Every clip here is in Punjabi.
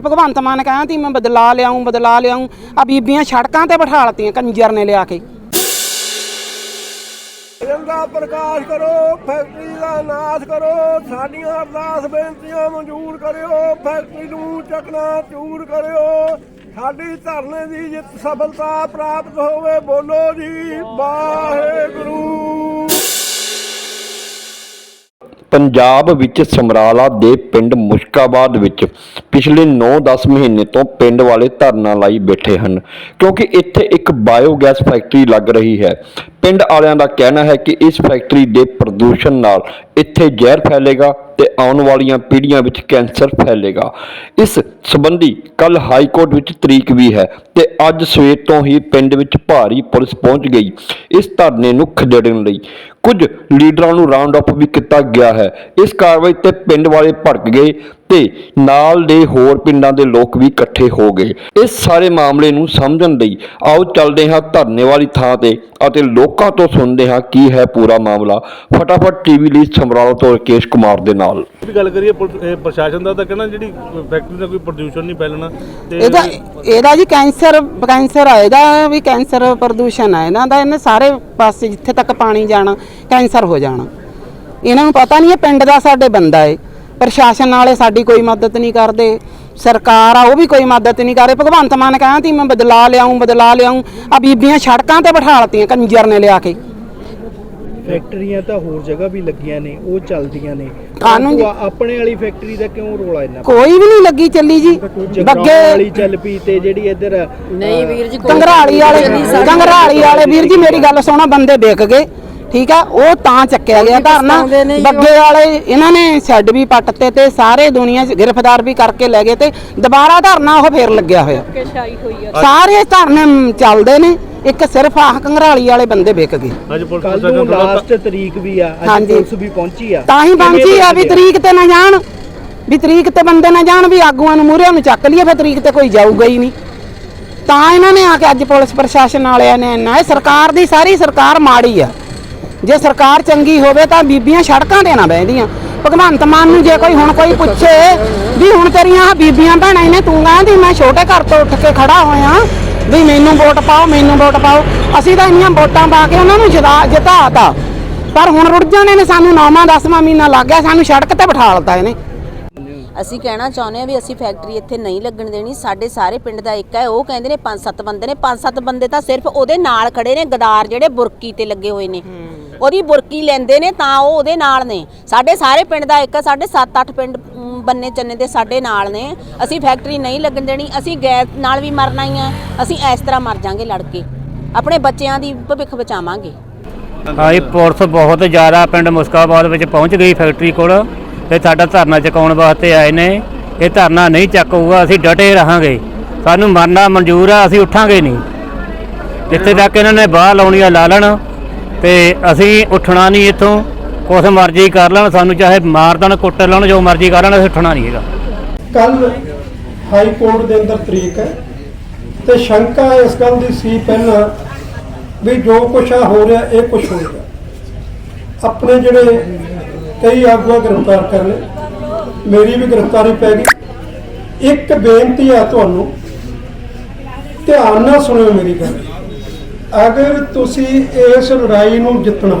ਭਗਵੰਤ ਮਾਨ ਕਹਿੰਦਾ ਤੀ ਮੈਂ ਬਦਲਾ ਲਿਆਉਂ ਬਦਲਾ ਲਿਆਉਂ ਆ ਬੀਬੀਆਂ ਸੜਕਾਂ ਤੇ ਬਿਠਾ ਲਤੀਆਂ, ਕੰਜਰ ਨੇ ਲਿਆ ਕੇ। ਦਾ ਪ੍ਰਕਾਸ਼ ਕਰੋ, ਫੈਕਟਰੀ ਦਾ ਨਾਸ਼ ਕਰੋ, ਸਾਡੀਆਂ ਅਰਦਾਸ ਬੇਨਤੀਆਂ ਮਨਜ਼ੂਰ ਕਰਿਓ, ਫੈਕਟਰੀ ਨੂੰ ਚੱਕਣਾ ਚੂਰ ਕਰਿਓ। ਸਾਡੀ ਧਰਨੇ ਦੀ ਜਿੱਤ ਸਫਲਤਾ ਪ੍ਰਾਪਤ ਹੋਵੇ, ਬੋਲੋ ਜੀ, ਵਾਹਿਗੁਰੂ। ਪੰਜਾਬ ਵਿੱਚ ਸਮਰਾਲਾ ਦੇ ਪਿੰਡ ਮੁਸ਼ਕਾਬਾਦ ਵਿੱਚ ਪਿਛਲੇ 9-10 ਮਹੀਨੇ ਤੋਂ ਪਿੰਡ ਵਾਲੇ ਧਰਨਾ ਲਾਈ ਬੈਠੇ ਹਨ, ਕਿਉਂਕਿ ਇੱਥੇ ਇੱਕ ਬਾਇਓਗੈਸ ਫੈਕਟਰੀ ਲੱਗ ਰਹੀ ਹੈ। ਪਿੰਡ ਵਾਲਿਆਂ ਦਾ ਕਹਿਣਾ ਹੈ ਕਿ ਇਸ ਫੈਕਟਰੀ ਦੇ ਪ੍ਰਦੂਸ਼ਣ ਨਾਲ ਇੱਥੇ ਜ਼ਹਿਰ ਫੈਲੇਗਾ ਤੇ ਆਉਣ ਵਾਲੀਆਂ ਪੀੜ੍ਹੀਆਂ ਵਿੱਚ ਕੈਂਸਰ ਫੈਲੇਗਾ। ਇਸ ਸੰਬੰਧੀ ਕੱਲ ਹਾਈ ਕੋਰਟ ਵਿੱਚ ਤਰੀਕ ਵੀ ਹੈ ਤੇ ਅੱਜ ਸਵੇਰ ਤੋਂ ਹੀ ਪਿੰਡ ਵਿੱਚ ਭਾਰੀ ਪੁਲਿਸ ਪਹੁੰਚ ਗਈ ਇਸ ਧਰਨੇ ਨੂੰ ਖਦੇੜਨ ਲਈ। ਕੁਝ ਲੀਡਰਾਂ ਨੂੰ ਰਾਉਂਡ ਅਪ ਵੀ ਕੀਤਾ ਗਿਆ ਹੈ। ਇਸ ਕਾਰਵਾਈ ਤੇ ਪਿੰਡ ਵਾਲੇ ਭੜਕ ਗਏ ਤੇ ਨਾਲ ਦੇ ਹੋਰ ਪਿੰਡਾਂ ਦੇ ਲੋਕ ਵੀ ਇਕੱਠੇ ਹੋ ਗਏ। ਇਸ ਸਾਰੇ ਮਾਮਲੇ ਨੂੰ ਸਮਝਣ ਲਈ ਆਓ ਚੱਲਦੇ ਹਾਂ ਧਰਨੇ ਵਾਲੀ ਥਾਂ ਤੇ ਅਤੇ ਲੋਕਾਂ ਤੋਂ ਸੁਣਦੇ ਹਾਂ ਕੀ ਹੈ ਪੂਰਾ ਮਾਮਲਾ। ਫਟਾਫਟ ਟੀਵੀ ਲਈ ਸਮਰਾਲਾ ਤੋਂ ਰਕੇਸ਼ ਕੁਮਾਰ ਦੇ ਨਾਲ। ਵੀ ਗੱਲ ਕਰੀਏ ਪੁਲ- ਇਹ ਪ੍ਰਸ਼ਾਸਨ ਦਾ ਤਾਂ ਕਹਿਣਾ ਜਿਹੜੀ ਫੈਕਟਰੀ ਦਾ ਕੋਈ ਪ੍ਰਦੂਸ਼ਣ ਨਹੀਂ ਫੈਲਣਾ ਤੇ ਇਹਦਾ ਇਹਦਾ ਜੀ ਕੈਂਸਰ ਕੈਂਸਰ ਆ ਇਹਦਾ ਵੀ ਕੈਂਸਰ ਪ੍ਰਦੂਸ਼ਣ ਆ। ਇਹਨਾਂ ਦਾ ਇਹਨੇ ਸਾਰੇ ਪਾਸੇ ਜਿੱਥੇ ਤੱਕ ਪਾਣੀ ਜਾਣਾ ਕੈਂਸਰ ਹੋ ਜਾਣਾ। ਇਹਨਾਂ ਨੂੰ ਪਤਾ ਨਹੀਂ ਇਹ ਪਿੰਡ ਦਾ ਸਾਡੇ ਬੰਦਾ ਏ। ਪ੍ਰਸ਼ਾਸਨ ਵਾਲੇ ਸਾਡੀ ਕੋਈ ਮਦਦ ਨਹੀਂ ਕਰਦੇ। ਸਰਕਾਰ ਆ ਉਹ ਵੀ ਕੋਈ ਮਦਦ ਨਹੀਂ ਕਰ ਰਹੀ। ਭਗਵੰਤ ਮਾਨ ਕਹਿੰਦਾ ਤੀ ਮੈਂ ਬਦਲਾ ਲਿਆਉਂ ਬਦਲਾ ਲਿਆਉਂ ਆ ਬੀਬੀਆਂ ਸੜਕਾਂ ਤੇ ਬਿਠਾ ਲਤੀਆਂ ਕੰਜਰ ਨੇ ਲਿਆ ਕੇ। ਫੈਕਟਰੀਆਂ ਤਾਂ ਹੋਰ ਜਗ੍ਹਾ ਵੀ ਲੱਗੀਆਂ ਨੇ ਉਹ ਚੱਲਦੀਆਂ ਨੇ। ਕਾਨੂੰਨ- ਆਪਣੇ ਵਾਲੀ ਫੈਕਟਰੀ ਦਾ ਕਿਉਂ ਰੋਲਾ ਇੰਨਾ? ਕੋਈ ਵੀ ਨਹੀਂ ਲੱਗੀ ਚੱਲੀ ਜੀ। ਬੱਗੇ ਵਾਲੀ ਚੱਲ ਪਈ ਤੇ ਜਿਹੜੀ ਇੱਧਰ ਨਹੀਂ ਵੀਰ ਜੀ ਕੋਈ ਕੰਗਰਾਲੀ ਵਾਲੇ ਕੰਗਰਾਲੀ ਵਾਲੇ ਵੀਰ ਜੀ ਮੇਰੀ ਗੱਲ ਸੁਣੋ ਬੰਦੇ ਵਿਕ ਗਏ। ਠੀਕ ਆ? ਉਹ ਤਾਂ ਚੱਕਿਆ ਗਿਆ ਧਰਨਾ। ਬੱਗੇ ਵਾਲੇ ਇਹਨਾਂ ਨੇ ਸ਼ੈੱਡ ਵੀ ਪੱਟਤੇ ਤੇ ਸਾਰੇ ਦੁਨੀਆ 'ਚ ਗ੍ਰਿਫਤਾਰ ਵੀ ਕਰਕੇ ਲੈ ਗਏ ਤੇ ਦੁਬਾਰਾ ਧਰਨਾ ਉਹ ਫੇਰ ਲੱਗਿਆ ਹੋਇਆ। ਸਾਰੇ ਧਰਨੇ ਚੱਲਦੇ ਨੇ। ਇੱਕ ਸਿਰਫ ਆਹ ਕੰਗਰਾਲੀ ਵਾਲੇ ਬੰਦੇ ਵਿਕ ਗਏ। ਅੱਜ ਪੁਲਿਸ ਨੂੰ ਲਾਸਟ ਤਰੀਕ ਵੀ ਆ। ਅੱਜ। ਪੁਲਿਸ ਵੀ ਪਹੁੰਚੀ ਆ। ਤਾਂ ਹੀ ਪਹੁੰਚੀ ਆ ਵੀ ਤਰੀਕ ਤੇ ਨਾ ਜਾਣ। ਵੀ ਤਰੀਕ ਤੇ ਬੰਦੇ ਨਾ ਜਾਣ ਵੀ ਆਗੂਆਂ ਨੂੰ ਮੂਹਰੇ ਨੂੰ ਚੱਕ ਲਈਏ ਫਿਰ ਤਰੀਕ ਤੇ ਕੋਈ ਜਾਊਗਾ ਹੀ ਨਹੀਂ। ਤਾਂ ਇਹਨਾਂ ਨੇ ਆ ਕੇ ਅੱਜ ਪੁਲਿਸ ਪ੍ਰਸ਼ਾਸਨ ਵਾਲਿਆਂ ਨੇ ਨਾ ਇਹ ਸਰਕਾਰ ਦੀ ਸਾਰੀ ਸਰਕਾਰ ਮਾੜੀ ਆ। ਜੇ ਸਰਕਾਰ ਚੰਗੀ ਹੋਵੇ ਤਾਂ ਬੀਬੀਆਂ ਸੜਕਾਂ ਤੇ ਨਾ ਬਹਿੰਦੀਆਂ। ਭਗਵੰਤ ਮਾਨ ਨੂੰ ਜੇ ਕੋਈ ਹੁਣ ਕੋਈ ਪੁੱਛੇ ਵੀ ਹੁਣ ਤੇਰੀਆਂ ਬੀਬੀਆਂ ਭੈਣਾਂ ਨੇ ਤੂੰ ਕਹਿੰਦੀ, ਮੈਂ ਛੋਟੇ ਘਰ ਤੋਂ ਉੱਠ ਕੇ ਖੜਾ ਹੋਇਆ ਵੀ ਮੈਨੂੰ ਵੋਟ ਪਾਓ, ਮੈਨੂੰ ਵੋਟ ਪਾਓ। ਅਸੀਂ ਤਾਂ ਇੰਨੀਆਂ ਵੋਟਾਂ ਪਾ ਕੇ ਉਹਨਾਂ ਨੂੰ ਜਿਤਾਤਾ। ਪਰ ਹੁਣ ਰੁੜ ਜਾਣੇ ਨੇ ਸਾਨੂੰ ਨੌਵਾਂ, ਦਸਵਾਂ ਮਹੀਨਾ ਲੱਗ ਗਿਆ, ਸਾਨੂੰ ਸੜਕ ਤੇ ਬਿਠਾ ਲਤਾ ਇਹਨੇ। ਅਸੀਂ ਕਹਿਣਾ ਚਾਹੁੰਦੇ ਆ ਵੀ ਅਸੀਂ ਫੈਕਟਰੀ ਇੱਥੇ ਨਹੀਂ ਲੱਗਣ ਦੇਣੀ। ਸਾਡੇ ਸਾਰੇ ਪਿੰਡ ਦਾ ਇੱਕ ਹੈ, ਉਹ ਕਹਿੰਦੇ ਨੇ ਪੰਜ ਸੱਤ ਬੰਦੇ ਨੇ। ਪੰਜ ਸੱਤ ਬੰਦੇ ਤਾਂ ਸਿਰਫ ਉਹਦੇ ਨਾਲ ਖੜੇ ਨੇ, ਗਦਾਰ ਜਿਹੜੇ ਬੁਰਕੀ ਤੇ ਲੱਗੇ ਹੋਏ ਨੇ। ਉਹਦੀ ਬੁਰਕੀ ਲੈਂਦੇ ਨੇ ਤਾਂ ਉਹ ਉਹਦੇ ਨਾਲ ਨੇ। ਸਾਡੇ ਸਾਰੇ ਪਿੰਡ ਦਾ ਇੱਕ, ਸਾਡੇ 7-8 ਪਿੰਡ ਬੰਨੇ ਚੰਨੇ ਦੇ ਸਾਡੇ ਨਾਲ ਨੇ। ਅਸੀਂ ਫੈਕਟਰੀ ਨਹੀਂ ਲੱਗਣ ਦੇਣੀ, ਅਸੀਂ ਗੈਸ ਨਾਲ ਵੀ ਮਰਨਾ ਹੀ। ਆ ਅਸੀਂ ਇਸ ਤਰ੍ਹਾਂ ਮਰ ਜਾਾਂਗੇ ਲੜ ਕੇ ਆਪਣੇ ਬੱਚਿਆਂ ਦੀ ਭਵਿੱਖ ਬਚਾਵਾਂਗੇ। ਹਾਂਜੀ ਪੁਲਿਸ ਬਹੁਤ ਜ਼ਿਆਦਾ ਪਿੰਡ ਮੁਸਕਾਬਾਦ ਵਿੱਚ ਪਹੁੰਚ ਗਈ ਫੈਕਟਰੀ ਕੋਲ। ਤੇ ਸਾਡਾ ਧਰਨਾ ਚੁਕਾਉਣ ਵਾਸਤੇ ਆਏ ਨੇ। ਇਹ ਧਰਨਾ ਨਹੀਂ ਚੱਕੂਗਾ ਅਸੀਂ ਡਟੇ ਰਹਾਂਗੇ। ਸਾਨੂੰ ਮਰਨਾ ਮਨਜ਼ੂਰ ਆ, ਅਸੀਂ ਉੱਠਾਂਗੇ ਨਹੀਂ। ਜਿੱਥੇ ਤੱਕ ਇਹਨਾਂ ਨੇ ਬਾਹ ਲਾਉਣੀ ਆ ਲਾ ਲੈਣ ਤੇ ਅਸੀਂ ਉੱਠਣਾ ਨਹੀਂ ਇੱਥੋਂ। ਕੁਛ ਮਰਜ਼ੀ ਕਰ ਲੈਣ, ਸਾਨੂੰ ਚਾਹੇ ਮਾਰ ਦੇਣ, ਕੁੱਟ ਲੈਣ, ਜੋ ਮਰਜ਼ੀ ਕਰ ਲੈਣ, ਅਸੀਂ ਉੱਠਣਾ ਨਹੀਂ ਹੈਗਾ। ਕੱਲ ਹਾਈ ਕੋਰਟ ਦੇ ਅੰਦਰ ਤਰੀਕ ਹੈ ਤੇ ਸ਼ੰਕਾ ਇਸ ਗੱਲ ਦੀ ਸੀ ਪਹਿਲਾਂ ਵੀ ਜੋ ਕੁਛ ਆ ਹੋ ਰਿਹਾ, ਇਹ ਕੁਛ ਹੋ ਰਿਹਾ। ਆਪਣੇ ਜਿਹੜੇ ਕਈ ਆਗੂਆਂ ਗ੍ਰਿਫਤਾਰ ਕਰ ਲਏ, ਮੇਰੀ ਵੀ ਗ੍ਰਿਫਤਾਰੀ ਪੈ ਗਈ। ਇੱਕ ਬੇਨਤੀ ਆ ਤੁਹਾਨੂੰ, ਧਿਆਨ ਨਾਲ ਸੁਣਿਓ ਮੇਰੀ ਗੱਲ। ਅਗਰ ਤੁਸੀਂ ਇਸ ਲੜਾਈ ਨੂੰ ਜਿੱਤਣਾ,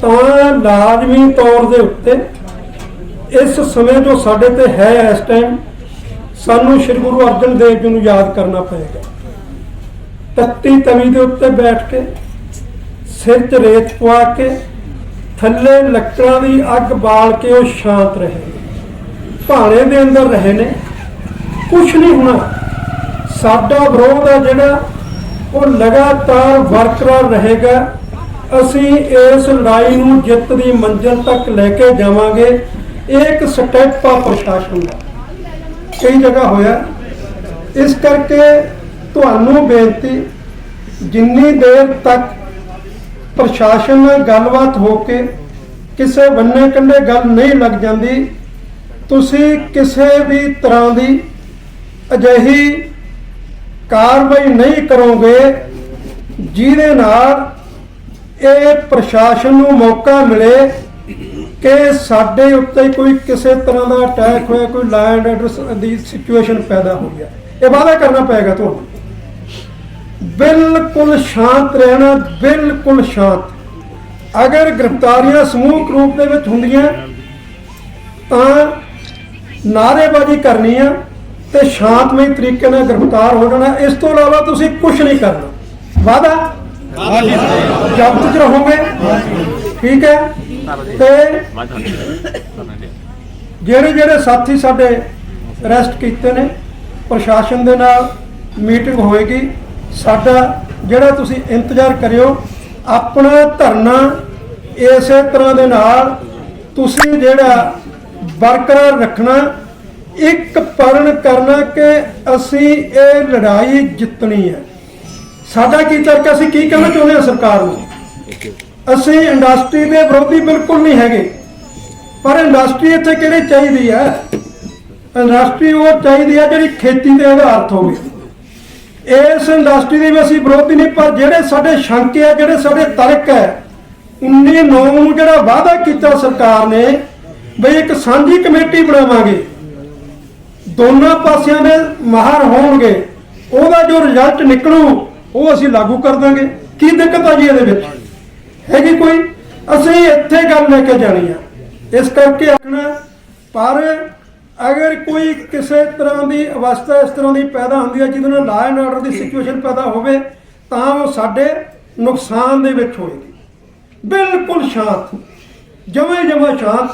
ਤਾਂ ਲਾਜ਼ਮੀ ਤੌਰ ਦੇ ਉੱਤੇ ਇਸ ਸਮੇਂ ਜੋ ਸਾਡੇ ਤੇ ਹੈ ਇਸ ਟਾਈਮ ਸਾਨੂੰ ਸ੍ਰੀ ਗੁਰੂ ਅਰਜਨ ਦੇਵ ਜੀ ਨੂੰ ਯਾਦ ਕਰਨਾ ਪਏਗਾ। ਤੱਤੀ ਤਵੀ ਦੇ ਉੱਤੇ ਬੈਠ ਕੇ, ਸਿਰ 'ਚ ਰੇਤ ਪਵਾ ਕੇ, ਥੱਲੇ ਲੱਕੜਾਂ ਦੀ ਅੱਗ ਬਾਲ ਕੇ ਉਹ ਸ਼ਾਂਤ ਰਹੇ। ਭਾਣੇ ਦੇ ਅੰਦਰ ਰਹੇ ਨੇ। ਕੁਛ ਨਹੀਂ ਹੋਣਾ। ਸਾਡਾ ਵਿਰੋਧ ਹੈ ਜਿਹੜਾ ਉਹ ਲਗਾਤਾਰ ਬਰਕਰਾਰ ਰਹੇਗਾ। ਅਸੀਂ ਇਸ ਲੜਾਈ ਨੂੰ ਜਿੱਤ ਦੀ ਮੰਜ਼ਿਲ ਤੱਕ ਲੈ ਕੇ ਜਾਵਾਂਗੇ। ਇਹ ਇੱਕ ਸਟੈਪ ਆ ਪ੍ਰਸ਼ਾਸਨ ਦਾ। ਕਈ ਜਗ੍ਹਾ ਹੋਇਆ। ਇਸ ਕਰਕੇ ਤੁਹਾਨੂੰ ਬੇਨਤੀ, ਜਿੰਨੀ ਦੇਰ ਤੱਕ ਪ੍ਰਸ਼ਾਸਨ ਨਾਲ ਗੱਲਬਾਤ ਹੋ ਕੇ ਕਿਸੇ ਬੰਨੇ ਕੰਢੇ ਗੱਲ ਨਹੀਂ ਲੱਗ ਜਾਂਦੀ, ਤੁਸੀਂ ਕਿਸੇ ਵੀ ਤਰ੍ਹਾਂ ਦੀ ਅਜਿਹੀ ਕਾਰਵਾਈ ਨਹੀਂ ਕਰੋਗੇ, ਜਿਹਦੇ ਨਾਲ ਇਹ ਪ੍ਰਸ਼ਾਸਨ ਨੂੰ ਮੌਕਾ ਮਿਲੇ ਕਿ ਸਾਡੇ ਉੱਤੇ ਕੋਈ ਕਿਸੇ ਤਰ੍ਹਾਂ ਦਾ ਅਟੈਕ ਹੋਇਆ, ਕੋਈ ਲੈਂਡ ਐਡਰਸ ਦੀ ਸਿਚੁਏਸ਼ਨ ਪੈਦਾ ਹੋ ਗਿਆ। ਇਹ ਵਾਅਦਾ ਕਰਨਾ ਪਏਗਾ ਤੁਹਾਨੂੰ। ਬਿਲਕੁਲ ਸ਼ਾਂਤ ਰਹਿਣਾ, ਬਿਲਕੁਲ ਸ਼ਾਂਤ। ਅਗਰ ਗ੍ਰਿਫਤਾਰੀਆਂ ਸਮੂਹ ਰੂਪ ਦੇ ਵਿੱਚ ਹੁੰਦੀਆਂ, ਤਾਂ ਨਾਅਰੇਬਾਜ਼ੀ ਕਰਨੀ ਆ। ਤੇ ਸ਼ਾਂਤਮਈ ਤਰੀਕੇ ਨਾਲ ਗ੍ਰਿਫਤਾਰ ਹੋ ਜਾਣਾ ਇਸ ਤੋਂ ਇਲਾਵਾ ਤੁਸੀਂ ਕੁਝ ਨਹੀਂ ਕਰਨਾ। ਵਾਦਾ ਜ਼ਬਤ ਚ ਰਹੋਗੇ? ਠੀਕ ਹੈ? ਤੇ ਜਿਹੜੇ ਜਿਹੜੇ ਸਾਥੀ ਸਾਡੇ ਅਰੈਸਟ ਕੀਤੇ ਨੇ ਪ੍ਰਸ਼ਾਸਨ ਦੇ ਨਾਲ ਮੀਟਿੰਗ ਹੋਏਗੀ। ਸਾਡਾ ਜਿਹੜਾ ਤੁਸੀਂ ਇੰਤਜ਼ਾਰ ਕਰਿਓ ਆਪਣਾ ਧਰਨਾ ਇਸੇ ਤਰ੍ਹਾਂ ਦੇ ਨਾਲ ਤੁਸੀਂ ਜਿਹੜਾ ਬਰਕਰਾਰ ਰੱਖਣਾ ਇੱਕ ਪਰਨ ਕਰਨਾ ਕਿ ਅਸੀਂ ਇਹ ਲੜਾਈ ਜਿੱਤਣੀ ਹੈ। ਸਾਡਾ ਕੀ ਤਰਕ ਅਸੀਂ ਕੀ ਕਹਿਣਾ ਚਾਹੁੰਦੇ ਹਾਂ ਸਰਕਾਰ ਨੂੰ? ਅਸੀਂ ਇੰਡਸਟਰੀ ਦੇ ਵਿਰੋਧੀ ਬਿਲਕੁਲ ਨਹੀਂ ਹੈਗੇ। ਪਰ ਇੰਡਸਟਰੀ ਇੱਥੇ ਕਿਹੜੀ ਚਾਹੀਦੀ ਹੈ? ਇੰਡਸਟਰੀ ਉਹ ਚਾਹੀਦੀ ਹੈ ਜਿਹੜੀ ਖੇਤੀ ਤੇ ਆਧਾਰਿਤ ਹੋਵੇ। ਇਸ ਇੰਡਸਟਰੀ ਦੇ ਵੀ ਅਸੀਂ ਵਿਰੋਧੀ ਨਹੀਂ, ਪਰ ਜਿਹੜੇ ਸਾਡੇ ਸ਼ੰਕੇ ਆ ਜਿਹੜੇ ਸਾਡੇ ਤਰਕ ਹੈ 19 ਨੌ ਨੂੰ ਜਿਹੜਾ ਵਾਅਦਾ ਕੀਤਾ ਸਰਕਾਰ ਨੇ, ਬਈ ਇੱਕ ਸਾਂਝੀ ਕਮੇਟੀ ਬਣਾਵਾਂਗੇ। ਦੋਨਾਂ ਪਾਸਿਆਂ ਦੇ ਮਾਹਰ ਹੋਣਗੇ, ਉਹਦਾ ਜੋ ਰਿਜ਼ਲਟ ਨਿਕਲੂ, ਉਹ ਅਸੀਂ ਲਾਗੂ ਕਰ ਦਾਂਗੇ। ਕੀ ਦਿੱਕਤ ਆ ਜੀ ਇਹਦੇ ਵਿੱਚ? ਹੈਗੀ ਕੋਈ? ਅਸੀਂ ਇੱਥੇ ਗੱਲ ਲੈ ਕੇ ਜਾਣੀ ਆ। ਇਸ ਕਰਕੇ ਆਖਣਾ, ਪਰ ਅਗਰ ਕੋਈ ਕਿਸੇ ਤਰ੍ਹਾਂ ਦੀ ਅਵਸਥਾ ਇਸ ਤਰ੍ਹਾਂ ਦੀ ਪੈਦਾ ਹੁੰਦੀ ਹੈ ਜਿਹਦੇ ਨਾਲ ਲਾਅ ਐਂਡ ਆਰਡਰ ਦੀ ਸਿਚੁਏਸ਼ਨ ਪੈਦਾ ਹੋਵੇ, ਤਾਂ ਉਹ ਸਾਡੇ ਨੁਕਸਾਨ ਦੇ ਵਿੱਚ ਹੋਏਗੀ। ਬਿਲਕੁਲ ਸ਼ਾਂਤ। ਜਮੇ ਜਮਾ ਸ਼ਾਂਤ।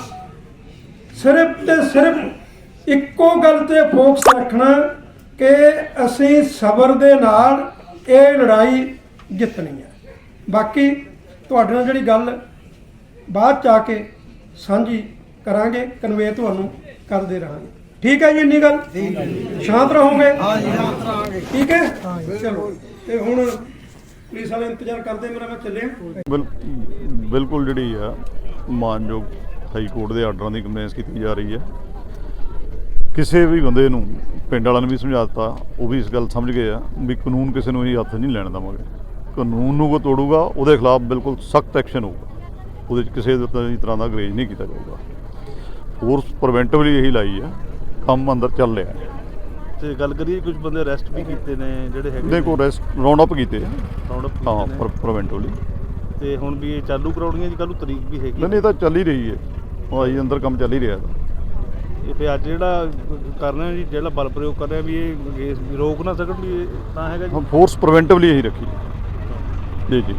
ਸਿਰਫ ਤੇ ਸਿਰਫ ਇੱਕੋ ਗੱਲ ਤੇ ਫੋਕਸ ਰੱਖਣਾ ਕਿ ਅਸੀਂ ਸਬਰ ਦੇ ਨਾਲ ਇਹ ਲੜਾਈ ਜਿੱਤਣੀ ਹੈ। ਬਾਕੀ ਤੁਹਾਡੇ ਨਾਲ ਜਿਹੜੀ ਗੱਲ ਬਾਅਦ ਚ ਆ ਕੇ ਸਾਂਝੀ ਕਰਾਂਗੇ ਕਨਵੇ ਤੁਹਾਨੂੰ ਕਰਦੇ ਰਹਾਂਗੇ। ਠੀਕ ਹੈ ਜੀ ਇੰਨੀ ਗੱਲ? ਸ਼ਾਂਤ ਰਹੋਗੇ? ਹਾਂ ਜੀ ਸ਼ਾਂਤ ਰਹਾਂਗੇ। ਠੀਕ ਹੈ? ਚਲੋ ਤੇ ਹੁਣ ਪੁਲਿਸ ਵਾਲੇ ਇੰਤਜ਼ਾਰ ਕਰਦੇ ਮੇਰਾ ਮੈਂ ਚੱਲਿਆ। ਬਿਲ- ਬਿਲਕੁਲ ਜਿਹੜੀ ਆ ਮਾਨਯੋਗ ਹਾਈ ਕੋਰਟ ਦੇ ਆਰਡਰਾਂ ਦੀ ਕੰਪਲੇਂਸ ਕੀਤੀ ਜਾ ਰਹੀ ਹੈ। ਕਿਸੇ ਵੀ ਬੰਦੇ ਨੂੰ ਪਿੰਡ ਵਾਲਿਆਂ ਨੇ ਵੀ ਸਮਝਾ ਦਿੱਤਾ ਉਹ ਵੀ ਇਸ ਗੱਲ ਸਮਝ ਗਏ ਆ ਵੀ ਕਾਨੂੰਨ ਕਿਸੇ ਨੂੰ ਹੀ ਹੱਥ ਨਹੀਂ ਲੈਣ ਦੇਵਾਂਗੇ। ਕਾਨੂੰਨ ਨੂੰ ਕੋ ਤੋੜੂਗਾ ਉਹਦੇ ਖਿਲਾਫ ਬਿਲਕੁਲ ਸਖਤ ਐਕਸ਼ਨ ਹੋਊਗਾ। ਉਹਦੇ 'ਚ ਕਿਸੇ ਦੇ ਤਰ੍ਹਾਂ- ਦਾ ਗਰੇਜ ਨਹੀਂ ਕੀਤਾ ਜਾਊਗਾ। ਫੋਰਸ ਪ੍ਰੀਵੈਂਟਿਵਲੀ ਇਹੀ ਲਾਈ ਆ ਕੰਮ ਅੰਦਰ ਚੱਲ ਰਿਹਾ ਹੈ। ਤੇ ਗੱਲ ਕਰੀਏ ਕੁਝ ਬੰਦੇ ਅਰੈਸਟ ਵੀ ਕੀਤੇ ਨੇ ਜਿਹੜੇ ਹੈਗੇ ਇਹਦੇ ਕੋਲ ਰੈਸਟ ਰਾਉਂਡ ਅਪ ਕੀਤੇ ਆ। ਰਾਉਂਡ ਅਪ ਹਾਂ। ਪ੍ਰੀਵੈਂਟਿਵਲੀ ਤੇ ਹੁਣ ਵੀ ਇਹ ਚਾਲੂ ਕਰਾਉਣੀਆਂ ਜੀ? ਕੱਲ ਨੂੰ ਤਰੀਕ ਵੀ ਹੈਗੀ। ਨਹੀਂ ਇਹ ਤਾਂ ਚੱਲ ਹੀ ਰਹੀ ਹੈ। ਉਹ ਆਈ ਅੰਦਰ ਕੰਮ ਚੱਲ ਹੀ ਰਿਹਾ ਤਾਂ ਇਹ ਫਿਰ ਅੱਜ ਜਿਹੜਾ ਕਰ ਰਹੇ ਹਾਂ ਜੀ, ਜਿਹੜਾ ਬਲ ਪ੍ਰਯੋਗ ਕਰ ਰਹੇ ਆ ਵੀ ਇਹ ਇਸ ਰੋਕ ਨਾ ਸਕਣ ਵੀ ਇਹ ਤਾਂ ਹੈਗਾ ਜੀ। ਫੋਰਸ ਪ੍ਰੀਵੈਂਟਿਵਲੀ ਇਹੀ ਰੱਖੀ। ਜੀ ਜੀ।